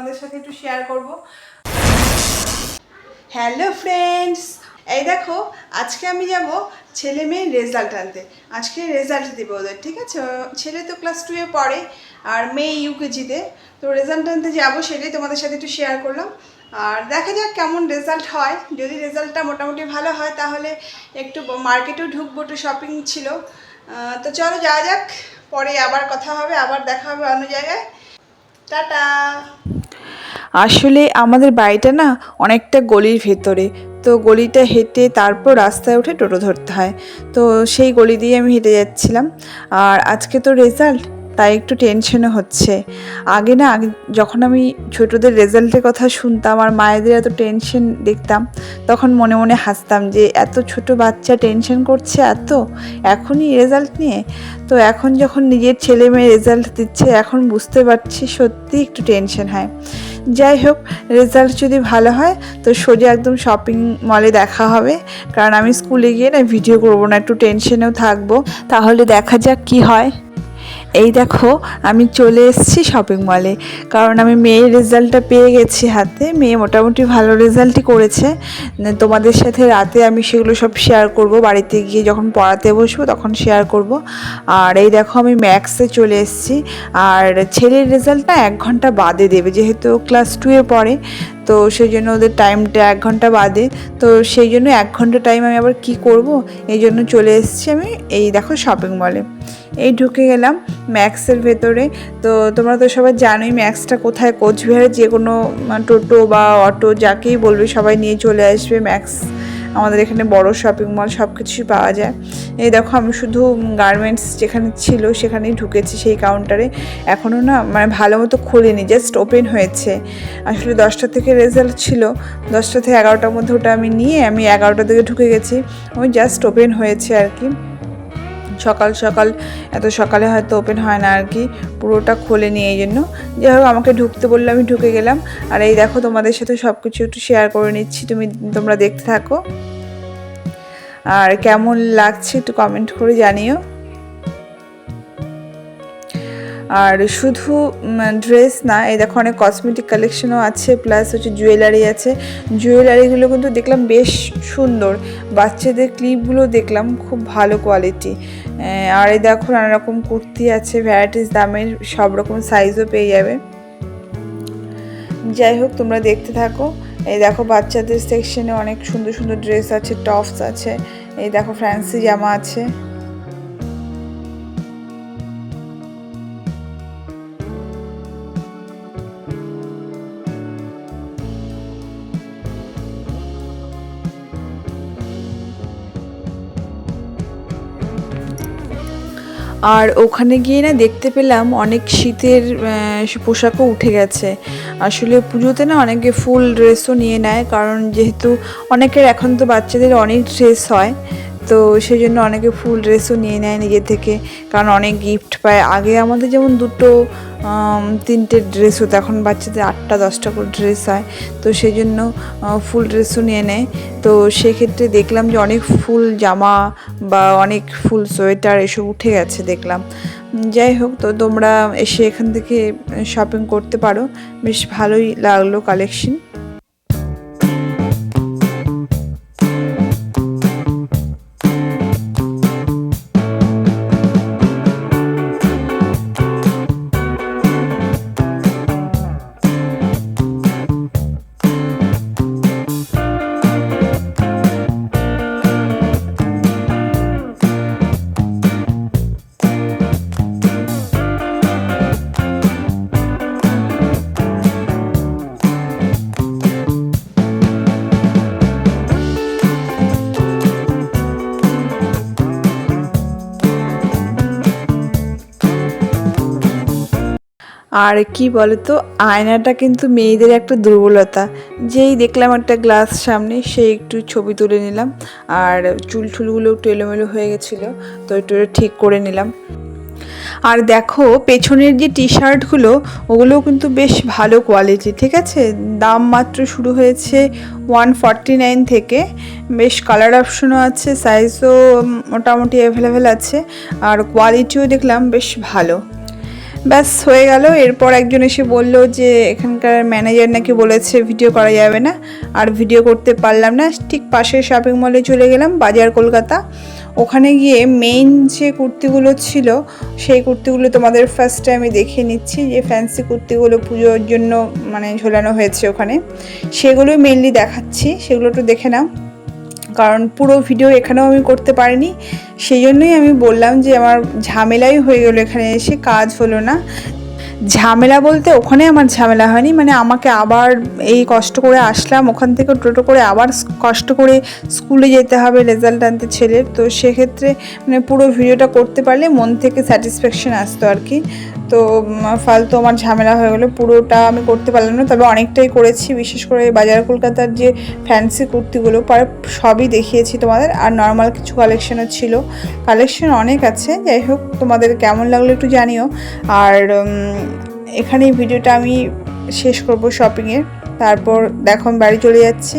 তোমাদের সাথে একটু শেয়ার করব। হ্যালো ফ্রেন্ডস এই দেখো, আজকে আমি যাব ছেলে মেয়ের রেজাল্ট আনতে। আজকে রেজাল্ট দেবো ওদের, ঠিক আছে? ছেলে তো ক্লাস টুয়ে পড়ে, আর মেয়ে ইউকেজিতে তো। রেজাল্ট আনতে যাব সেটাই তোমাদের সাথে একটু শেয়ার করলাম। আর দেখা যাক কেমন রেজাল্ট হয়। যদি রেজাল্টটা মোটামুটি ভালো হয়, তাহলে একটু মার্কেটেও ঢুকবো, একটু শপিং ছিল। তো চলো যাওয়া যাক, পরে আবার কথা হবে, আবার দেখা হবে অন্য জায়গায়। টাটা! আসলে আমাদের বাড়িটা না অনেকটা গলির ভেতরে। তো গলিটা হেঁটে তারপর রাস্তায় উঠে টোটো ধরতে হয়। তো সেই গলি দিয়ে আমি হেঁটে যাচ্ছিলাম। আর আজকে তো রেজাল্ট তাই একটু টেনশনও হচ্ছে। আগে না, আগে যখন আমি ছোটদের রেজাল্টের কথা শুনতাম আর মায়েদের এত টেনশন দেখতাম, তখন মনে মনে হাসতাম যে এত ছোট বাচ্চা টেনশন করছে এত, এখনই রেজাল্ট নিয়ে। তো এখন যখন নিজের ছেলে মেয়ে রেজাল্ট দিচ্ছে, এখন বুঝতে পারছি সত্যি একটু টেনশন হয়। যাই হোক রেজাল্ট যদি ভালো হয়, তো সোজা একদম শপিং মলে দেখা হবে। কারণ আমি স্কুলে গিয়ে না ভিডিও করব না, একটু টেনশনেও থাকব। তাহলে দেখা যাক কি হয়। এই দেখো, আমি চলে এসেছি শপিং মলে কারণ আমি মেয়ের রেজাল্টটা পেয়ে গেছি হাতে। মেয়ে মোটামুটি ভালো রেজাল্টই করেছে। তোমাদের সাথে রাতে আমি সেগুলো সব শেয়ার করব। বাড়িতে গিয়ে যখন পড়াতে বসবো তখন শেয়ার করব। আর এই দেখো, আমি ম্যাক্সে চলে এসেছি। আর ছেলের রেজাল্টটা এক ঘণ্টা বাদে দেবে। যেহেতু ক্লাস টুয়ে পড়ে তো সেই জন্য ওদের টাইমটা এক ঘণ্টা বাদে। তো সেই জন্য এক ঘণ্টা টাইম আমি আবার কি করব? এই জন্য চলে এসেছি আমি এই দেখো শপিং মলে এই ঢুকে গেলাম ম্যাক্সের ভেতরে। তো তোমরা তো সবাই জানোই ম্যাক্সটা কোথায়, কোচবিহারে যে কোনো টোটো বা অটো যাকেই বলবে সবাই নিয়ে চলে আসবে ম্যাক্স আমাদের এখানে বড় শপিং মল সব কিছুই পাওয়া যায়। এই দেখো, আমি শুধু গার্মেন্টস যেখানে ছিল সেখানেই ঢুকেছি সেই কাউন্টারে এখনও না মানে ভালো মতো খুলিনি জাস্ট ওপেন হয়েছে। আসলে দশটা থেকে রেজাল্ট ছিল, দশটা থেকে এগারোটার মধ্যে ওটা আমি নিয়ে আমি এগারোটা থেকে ঢুকে গেছি। ওই জাস্ট ওপেন হয়েছে আর কি। সকাল সকাল, এত সকালে হয়তো ওপেন হয় না আর কি। পুরোটা খোলেনি এই জন্য। যাই হোক, আমাকে ঢুকতে বললে, আমি ঢুকে গেলাম। আর এই দেখো, তোমাদের সাথে সব কিছু একটু শেয়ার করে নিচ্ছি। তুমি, তোমরা দেখতে থাকো। আর কেমন লাগছে একটু কমেন্ট করে জানিও। আর শুধু ড্রেস না, এই দেখো অনেক কসমেটিক কালেকশনও আছে প্লাস হচ্ছে জুয়েলারি আছে। জুয়েলারিগুলো কিন্তু দেখলাম বেশ সুন্দর। বাচ্চাদের ক্লিপগুলো দেখলাম, খুব ভালো কোয়ালিটি আর এই দেখো নানা রকম কুর্তি আছে ভ্যারাইটিস দামের সব রকম সাইজও পেয়ে যাবে। যাই হোক, তোমরা দেখতে থাকো। এই দেখো বাচ্চাদের সেকশনে অনেক সুন্দর সুন্দর ড্রেস আছে টপস আছে। এই দেখো ফ্যান্সি জামা আছে। আর ওখানে গিয়ে না দেখতে পেলাম অনেক শীতের পোশাকও উঠে গেছে। আসলে পুজোতে না অনেকে ফুল ড্রেসও নিয়ে নেয়, কারণ যেহেতু অনেকের এখন তো বাচ্চাদের অনেক ড্রেস হয়, তো সেই জন্য অনেকে ফুল ড্রেসও নিয়ে নেয় নিজে থেকে, কারণ অনেক গিফট পায়। আগে আমাদের যেমন দুটো তিনটে ড্রেস হতো। এখন বাচ্চাদের আটটা, দশটা করে ড্রেস হয়। তো সেই জন্য ফুল ড্রেসও নিয়ে নেয়। তো সেক্ষেত্রে দেখলাম যে অনেক ফুল জামা বা অনেক ফুল সোয়েটার এসব উঠে গেছে দেখলাম। যাই হোক, তো তোমরা এসে এখান থেকে শপিং করতে পারো। বেশ ভালোই লাগল কালেকশন আর কি বলতো, আয়নাটা কিন্তু মেয়েদের একটা দুর্বলতা। যেই দেখলাম একটা গ্লাস সামনে, সেই একটু ছবি তুলে নিলাম। আর চুল টুলগুলো একটু এলোমেলো হয়ে গেছিল, তো একটু ঠিক করে নিলাম। আর দেখো, পেছনের যে টি শার্টগুলো ওগুলোও কিন্তু বেশ ভালো কোয়ালিটি ঠিক আছে? দাম মাত্র শুরু হয়েছে ওয়ান ফর্টি নাইন থেকে। বেশ কালার অপশনও আছে সাইজও মোটামুটি অ্যাভেলেবেল আছে। আর কোয়ালিটিও দেখলাম বেশ ভালো। ব্যাস, হয়ে গেল। এরপর একজন এসে বলল যে, এখানকার ম্যানেজার নাকি বলেছে ভিডিও করা যাবে না। আর ভিডিও করতে পারলাম না। ঠিক পাশের শপিং মলে চলে গেলাম, বাজার কলকাতা। ওখানে গিয়ে মেইন যে কুর্তিগুলো ছিল, সেই কুর্তিগুলো তোমাদের ফার্স্টে আমি দেখিয়ে নিচ্ছি। যে ফ্যান্সি কুর্তিগুলো পুজোর জন্য মানে ঝোলানো হয়েছে ওখানে। সেগুলোই মেনলি দেখাচ্ছি। সেগুলো একটু দেখে নাও। কারণ পুরো ভিডিও এখানেও আমি করতে পারিনি। সেই জন্যই আমি বললাম যে আমার ঝামেলাই হয়ে গেলো, এখানে এসে কাজ হলো না। ঝামেলা বলতে ওখানে আমার ঝামেলা হয়নি মানে আমাকে আবার এই কষ্ট করে আসলাম, ওখান থেকে টোটো করে আবার কষ্ট করে স্কুলে যেতে হবে রেজাল্ট আনতে ছেলের। তো সেক্ষেত্রে মানে পুরো ভিডিওটা করতে পারলে মন থেকে স্যাটিসফ্যাকশন আসতো আর কি। তো ফালতু আমার ঝামেলা হয়ে গেলো। পুরোটা আমি করতে পারলাম না। তবে অনেকটাই করেছি, বিশেষ করে বাজার কলকাতার যে ফ্যান্সি কুর্তিগুলো, পরে সবই দেখিয়েছি তোমাদের। আর নর্মাল কিছু কালেকশনও ছিল। কালেকশন অনেক আছে। যাই হোক, তোমাদের কেমন লাগল একটু জানিও। আর উম, এখানে ভিডিওটা আমি শেষ করব শপিংয়ের তারপর দেখো আমি বাড়ি চলে যাচ্ছি।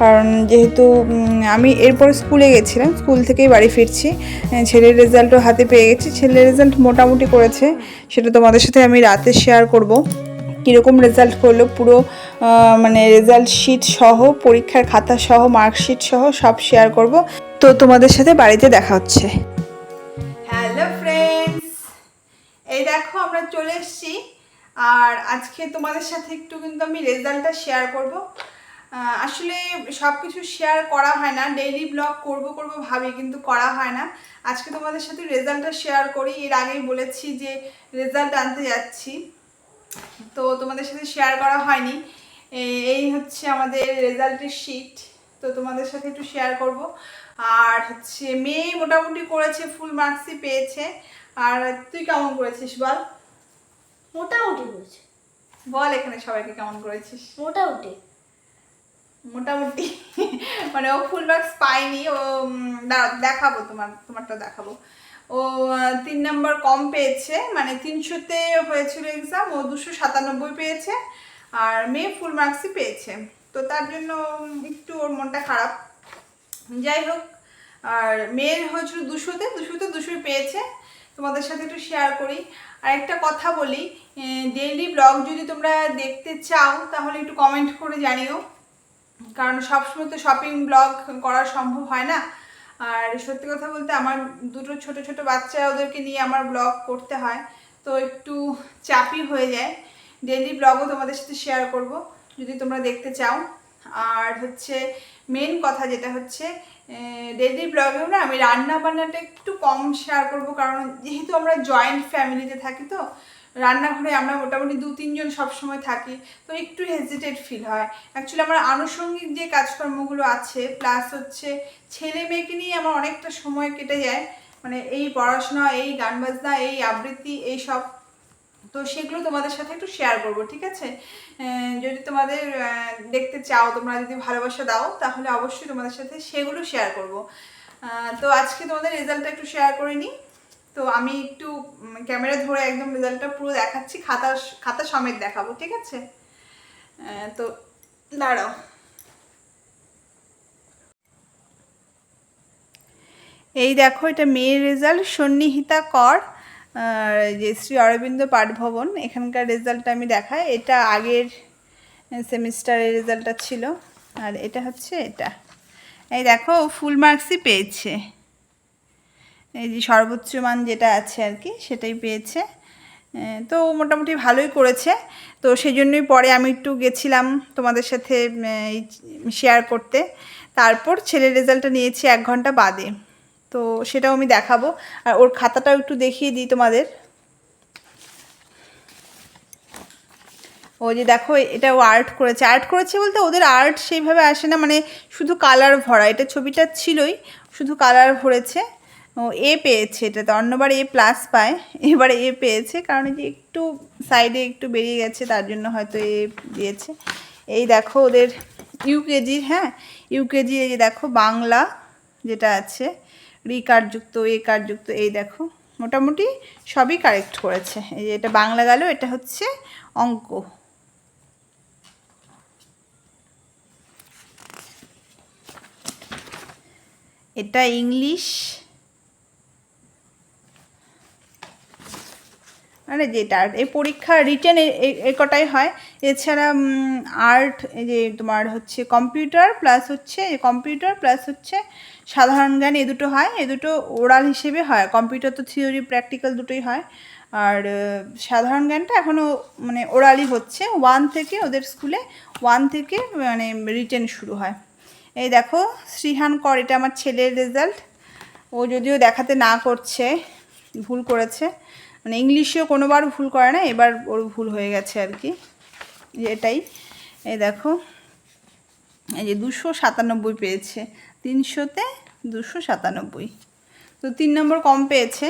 কারণ যেহেতু আমি এরপর স্কুলে গেছিলাম স্কুল থেকেই বাড়ি ফিরছি। ছেলের রেজাল্টও হাতে পেয়ে গেছি। ছেলের রেজাল্ট মোটামুটি করেছে। সেটা তোমাদের সাথে আমি রাতে শেয়ার করব। কীরকম রেজাল্ট করল পুরো মানে রেজাল্ট শিট সহ পরীক্ষার খাতা সহ মার্কশিট সহ সব শেয়ার করব। তো তোমাদের সাথে বাড়িতে দেখা হচ্ছে। হ্যালো ফ্রেন্ডস এই দেখো আমরা চলে এসেছি। আর আজকে তোমাদের সাথে একটু কিন্তু আমি রেজাল্টটা শেয়ার করব। আসলে সব কিছু শেয়ার করা হয় না ডেইলি ব্লগ করব করব ভাবি কিন্তু করা হয় না। আজকে তোমাদের সাথে রেজাল্টটা শেয়ার করি, এর আগেই বলেছি যে রেজাল্ট আনতে যাচ্ছি। তো তোমাদের সাথে শেয়ার করা হয়নি। এই হচ্ছে আমাদের রেজাল্টের শিট তো তোমাদের সাথে একটু শেয়ার করব। আর হচ্ছে, মেয়ে মোটামুটি করেছে ফুল মার্কসই পেয়েছে। আর তুই কেমন করেছিস বল? মোটামুটি হয়েছে। বল এখানে সবাইকে কেমন করেছিস? মোটামুটি। মোটামুটি? মানে ও ফুল মার্কস পায়নি ও দেখাবো তোমার তোমারটা দেখাবো। ও তিন নম্বর কম পেয়েছে মানে তিনশোতে হয়েছিল এক্সাম ও দুশো সাতানব্বই পেয়েছে আর মেয়ে ফুল মার্কসই পেয়েছে। তো তার জন্য একটু ওর মনটা খারাপ। যাই হোক আর মেয়ের হয়েছিল দুশোতে দুশোতে দুশোই পেয়েছে। তোমাদের সাথে একটু শেয়ার করি। আর একটা কথা বলি ডেইলি ব্লগ যদি তোমরা দেখতে চাও, তাহলে একটু কমেন্ট করে জানিও। কারণ সবসময় তো শপিং ব্লগ করা সম্ভব হয় না। আর সত্যি কথা বলতে আমার দুটো ছোট ছোট বাচ্চা ওদেরকে নিয়ে আমার ব্লগ করতে হয়, তো একটু চাপই হয়ে যায়। ডেলি ব্লগও তোমাদের সাথে শেয়ার করব, যদি তোমরা দেখতে চাও। আর হচ্ছে মেন কথা যেটা হচ্ছে ডেলি ব্লগেও না আমি রান্না বান্নাটা একটু কম শেয়ার করব, কারণ যেহেতু আমরা জয়েন্ট ফ্যামিলিতে থাকি তো, রান্নাঘরে আমরা মোটামুটি দু তিনজন সবসময় থাকি, তো একটু হেজিটেট ফিল হয়। অ্যাকচুয়ালি আমার আনুষঙ্গিক যে কাজকর্মগুলো আছে প্লাস হচ্ছে ছেলে মেয়েকে নিয়ে আমার অনেকটা সময় কেটে যায়। মানে এই পড়াশোনা, এই গান বাজনা, এই আবৃত্তি, এই সব তো সেগুলো তোমাদের সাথে একটু শেয়ার করব, ঠিক আছে? যদি তোমাদের দেখতে চাও, তোমরা যদি ভালোবাসা দাও, তাহলে অবশ্যই তোমাদের সাথে সেগুলো শেয়ার করব। তো আজকে তোমাদের রেজাল্টটা একটু শেয়ার করে নিই। তো আমি একটু ক্যামেরা ধরে একদম রেজাল্টটা পুরো দেখাচ্ছি, খাতা খাতা সমেত দেখাবো, ঠিক আছে? তো দাঁড়াও। এই দেখো, এটা মেয়ের রেজাল্ট সন্নিহিতা কর। যে শ্রী অরবিন্দ পাঠভবন, এখানকার রেজাল্টটা আমি দেখাই। এটা আগের সেমিস্টারের রেজাল্টটা ছিল। আর এটা হচ্ছে এটা। এই দেখো ফুল মার্কসই পেয়েছে। এই যে সর্বোচ্চ মান যেটা আছে আর কি, সেটাই পেয়েছে। তো মোটামুটি ভালোই করেছে। তো সেই জন্যই পরে আমি একটু গেছিলাম তোমাদের সাথে শেয়ার করতে। তারপর ছেলের রেজাল্টটা নিয়েছি এক ঘণ্টা বাদে। তো সেটাও আমি দেখাবো। আর ওর খাতাটাও একটু দেখিয়ে দিই তোমাদের। ও যে দেখো এটা ও আর্ট করেছে। আর্ট করেছে বলতে ওদের আর্ট সেইভাবে আসে না মানে শুধু কালার ভরা। এটা ছবিটা ছিলই, শুধু কালার ভরেছে। ও এ পেয়েছে এটাতে। অন্যবার এ প্লাস পায়। এবারে এ পেয়েছে, কারণ এই যে একটু সাইডে একটু বেরিয়ে গেছে, তার জন্য হয়তো এ দিয়েছে। এই দেখো ওদের ইউকেজি হ্যাঁ? ইউকেজি এই যে দেখো, বাংলা যেটা আছে। রি কার্ডযুক্ত, এ কার্ডযুক্ত, এই দেখো। মোটামুটি সবই কারেক্ট করেছে। এই যে এটা বাংলা গেল, এটা হচ্ছে অঙ্ক। এটা ইংলিশ। মানে যেটা, এই পরীক্ষা রিটেন এ কটাই হয়? এছাড়া আর্ট এই যে তোমার হচ্ছে কম্পিউটার প্লাস হচ্ছে কম্পিউটার প্লাস হচ্ছে সাধারণ জ্ঞান, এ দুটো হয়, এ দুটো ওরাল হিসেবে হয়। কম্পিউটার তো থিওরি প্র্যাকটিক্যাল দুটোই হয়। আর সাধারণ জ্ঞানটা এখনও মানে ওরালই হচ্ছে। ওয়ান থেকে ওদের স্কুলে ওয়ান থেকে মানে রিটেন শুরু হয়। এই দেখো, শ্রীহান কর, এটা আমার ছেলের রেজাল্ট ও যদিও দেখাতে না করছে, ভুল করেছে। মানে ইংলিশেও কোনোবার ভুল করে না, এবার ওর ভুল হয়ে গেছে আর কি। এটাই। এই দেখো, এই যে দুশো সাতানব্বই পেয়েছে, তিনশোতে দুশো সাতানব্বই। তো তিন নম্বর কম পেয়েছে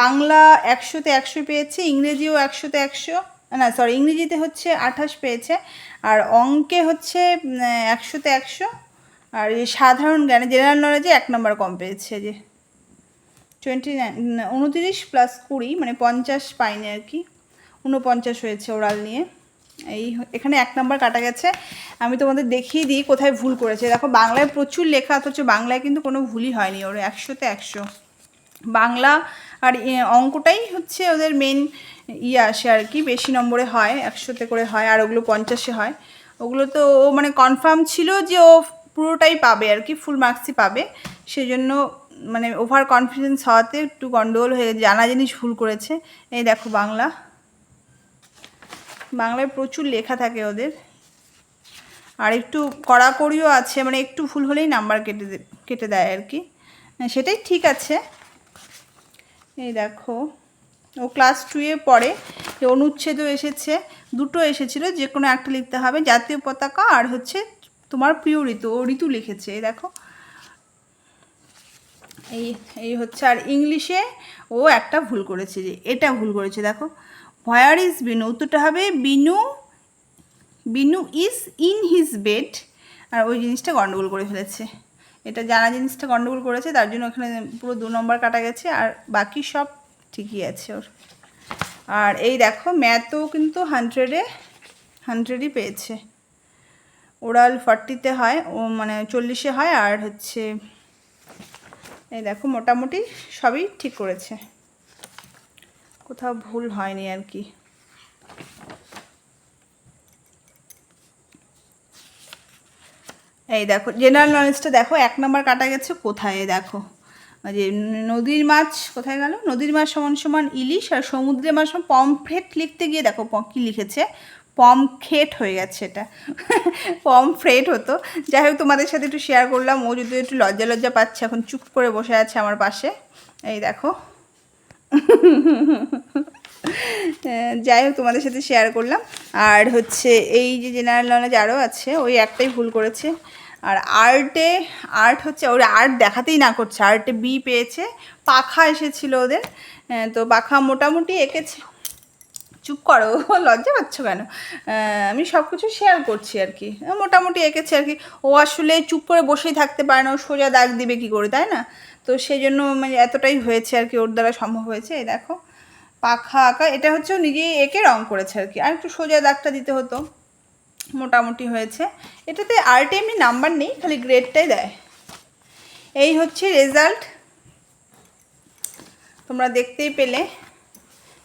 বাংলা একশোতে একশো পেয়েছে, ইংরেজিও একশোতে একশো, না সরি ইংরেজিতে হচ্ছে আঠাশ পেয়েছে, আর অঙ্কে হচ্ছে একশোতে একশো, আর সাধারণ জ্ঞানে জেনারেল নলেজে এক নম্বর কম পেয়েছে যে টোয়েন্টি নাইন উনতিরিশ প্লাস কুড়ি মানে পঞ্চাশ পাইনি আর কি উনপঞ্চাশ হয়েছে ওরাল নিয়ে এই এখানে এক নম্বর কাটা গেছে আমি তোমাদের দেখিয়ে দিই কোথায় ভুল করেছে দেখো বাংলায় প্রচুর লেখা অথচ বাংলায় কিন্তু কোনো ভুলই হয়নি ওর একশোতে একশো বাংলা আর অঙ্কটাই হচ্ছে ওদের মেন ইয়ে আসে আর কি বেশি নম্বরে হয় একশোতে করে হয় আর ওগুলো পঞ্চাশে হয় ওগুলো তো ও মানে কনফার্ম ছিল যে ও পুরোটাই পাবে আর কি ফুল মার্কসই পাবে সেজন্য মানে ওভার কনফিডেন্স হওয়াতে একটু গন্ডগোল হয়ে জানা জিনিস ভুল করেছে। এই দেখো বাংলা। বাংলায় প্রচুর লেখা থাকে ওদের। আর একটু কড়াকড়িও আছে মানে একটু ভুল হলেই নাম্বার কেটে কেটে দেয় আর কি। সেটাই ঠিক আছে। এই দেখো, ও ক্লাস টুয়ে যে অনুচ্ছেদও এসেছে, দুটো এসেছিল, যে কোনো একটা লিখতে হবে। জাতীয় পতাকা আর হচ্ছে তোমার প্রিয় ঋতু, ও ঋতু লিখেছে, এই দেখো। এই এই হচ্ছে, আর ইংলিশে ও একটা ভুল করেছে যে, এটা ভুল করেছে, দেখো। হোয়ার ইজ বিনু উত্তরটা হবে Binu Binu is in his bed আর ওই জিনিসটা গন্ডগোল করে ফেলেছে। এটা জানা জিনিসটা গন্ডগোল করেছে, তার জন্য ওখানে পুরো দু নম্বর কাটা গেছে, আর বাকি সব ঠিকই আছে ওর। আর এই দেখো ম্যাথও কিন্তু হান্ড্রেডে হান্ড্রেডই পেয়েছে। ওরাল ফর্টিতে হয়, ও মানে চল্লিশে হয়, আর হচ্ছে এই দেখো, মোটামুটি সবই ঠিক করেছে। কোথাও ভুল হয়নি আর কি। এই দেখো জেনারেল নলেজটা দেখো, এক নম্বর কাটা গেছে কোথায়? দেখো যে নদীর মাছ কোথায় গেল? নদীর মাছ সমান সমান ইলিশ আর সমুদ্রের মাছ সমান পমফ্রেট লিখতে গিয়ে দেখো কি লিখেছে? পমখেট হয়ে গেছে এটা। পমফ্রেট হতো। যাই হোক তোমাদের সাথে একটু শেয়ার করলাম। ও যদি একটু লজ্জা লজ্জা পাচ্ছে এখন চুপ করে বসে আছে আমার পাশে। এই দেখো। যাই হোক তোমাদের সাথে শেয়ার করলাম। আর হচ্ছে এই যে জেনারেল নলেজ আরও আছে ওই একটাই ভুল করেছে। আর আর্টে আর্ট হচ্ছে ওর আর্ট দেখাতেই না করছে। আর্টে বি পেয়েছে। পাখা এসেছিল ওদের। আহ, তো পাখা মোটামুটি এঁকেছে। চুপ করো, লজ্জা পাচ্ছ কেন? আমি সব কিছু শেয়ার করছি আর কি। মোটামুটি এঁকেছে আর কি। ও আসলে চুপ করে বসেই থাকতে পারে না, ও সোজা দাগ দিবে কি করে, তাই না? তো সেই জন্য মানে এতটাই হয়েছে আর কি, ওর দ্বারা সম্ভব হয়েছে। এই দেখো, পাখা আঁকা, এটা হচ্ছে ও নিজেই এঁকে রং করেছে আর কি। আর একটু সোজা দাগটা দিতে হতো, মোটামুটি হয়েছে। এটাতে আর্টে এমনি নাম্বার নেই, খালি গ্রেডটাই দেয়। এই হচ্ছে রেজাল্ট তোমরা দেখতেই পেলে।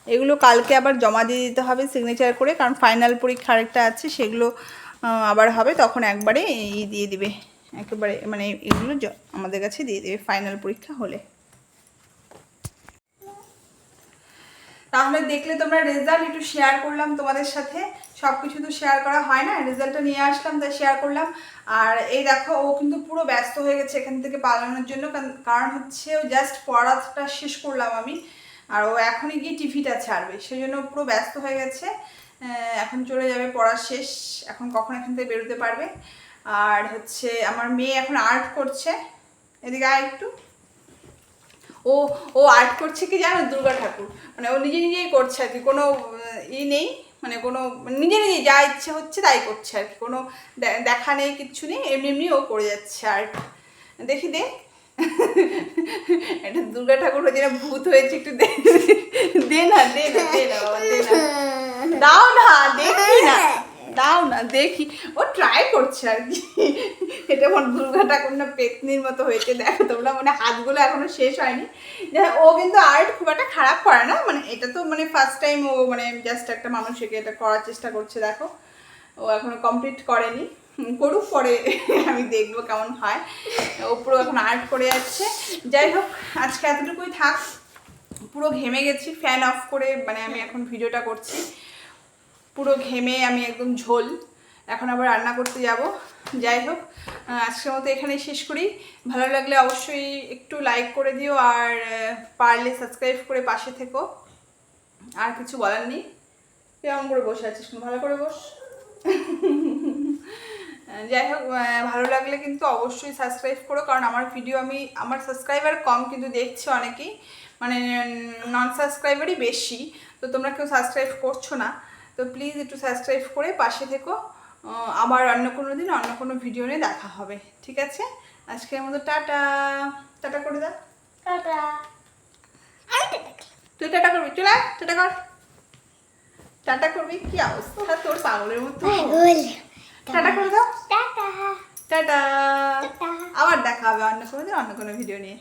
এগুলো কালকে আবার জমা দিয়ে দিতে হবে সিগনেচার করে, কারণ ফাইনাল পরীক্ষা আরেকটা আছে, সেগুলো আবার হবে, তখন একবারে ই দিয়ে দিবে। একেবারে মানে এগুলো আমাদের কাছে দিয়ে দেবে ফাইনাল পরীক্ষা হলে। তাহলে দেখলে তোমরা রেজাল্ট একটু শেয়ার করলাম তোমাদের সাথে। সব কিছু তো শেয়ার করা হয় না রেজাল্টটা নিয়ে আসলাম, তাই শেয়ার করলাম। আর এই দেখো, ও কিন্তু পুরো ব্যস্ত হয়ে গেছে এখান থেকে পালানোর জন্য, কারণ- হচ্ছে জাস্ট পড়াটা শেষ করলাম আমি। আর ও এখনই গিয়ে টিভিটা ছাড়বে। সেই জন্য পুরো ব্যস্ত হয়ে গেছে। এখন চলে যাবে পড়া শেষ। এখন কখন এখান থেকে বেরোতে পারবে? আর হচ্ছে আমার মেয়ে এখন আর্ট করছে। এদিকে আয় একটু। ও ও আর্ট করছে কি জানো? দুর্গা ঠাকুর। মানে ও নিজে নিজেই করছে আর কি। কোনো, ই নেই। মানে কোনো নিজে নিজে যা ইচ্ছে হচ্ছে তাই করছে আর কি। কোনো দেখা নেই, কিচ্ছু নেই। এমনি এমনি ও করে যাচ্ছে আর্ট দেখি দে। এটা দুর্গা ঠাকুর না ভূত হয়েছে একটু দে না দে না দে না দাও না, দেখি না। দাও না, দেখি। ও ট্রাই করছে আর কি। এটা মনে দুর্গা ঠাকুর না পেতনির মতো হয়েছে। দেখো তোমরা মানে হাতগুলো এখনও শেষ হয়নি। ও কিন্তু আর্ট খুব একটা খারাপ করে না। মানে এটা তো মানে ফার্স্ট টাইম ও মানে জাস্ট একটা মানুষকে এটা করার চেষ্টা করছে, দেখো। ও এখনও কমপ্লিট করেনি। করুক, পরে আমি দেখব কেমন হয়। ও পুরো এখন আর্ট করে যাচ্ছে। যাই হোক, আজকে এতটুকুই থাক। পুরো ঘেমে গেছি ফ্যান অফ করে মানে আমি এখন ভিডিওটা করছি। পুরো ঘেমে আমি একদম ঝোল। এখন আবার রান্না করতে যাব। যাই হোক আজকের মতো এখানেই শেষ করি। ভালো লাগলে অবশ্যই একটু লাইক করে দিও আর পারলে সাবস্ক্রাইব করে পাশে থেকো। আর কিছু বলার নেই। কেমন করে বসে আছিস ভালো করে বস। যাই হোক ভালো লাগলে কিন্তু অবশ্যই সাবস্ক্রাইব করো কারণ আমার ভিডিও আমি আমার সাবস্ক্রাইবার কম কিন্তু দেখছি অনেকেই মানে নন সাবস্ক্রাইবারই বেশি তো তোমরা কেউ সাবস্ক্রাইব করছ না তো প্লিজ একটু সাবস্ক্রাইব করে পাশে থেকো আবার অন্য কোনো দিন অন্য কোনো ভিডিও নিয়ে দেখা হবে ঠিক আছে? আজকের মতো টাটা টাটা করে দাও। টাটা। তুই টাটা করবি চলে টাটা কর। টাটা করবি কি অবস্থা তোর পাগলের মতো? টাটা করে দাও। টাটা। টাটা। আবার দেখা হবে অন্য কোনো দিন অন্য কোনো ভিডিও নিয়ে।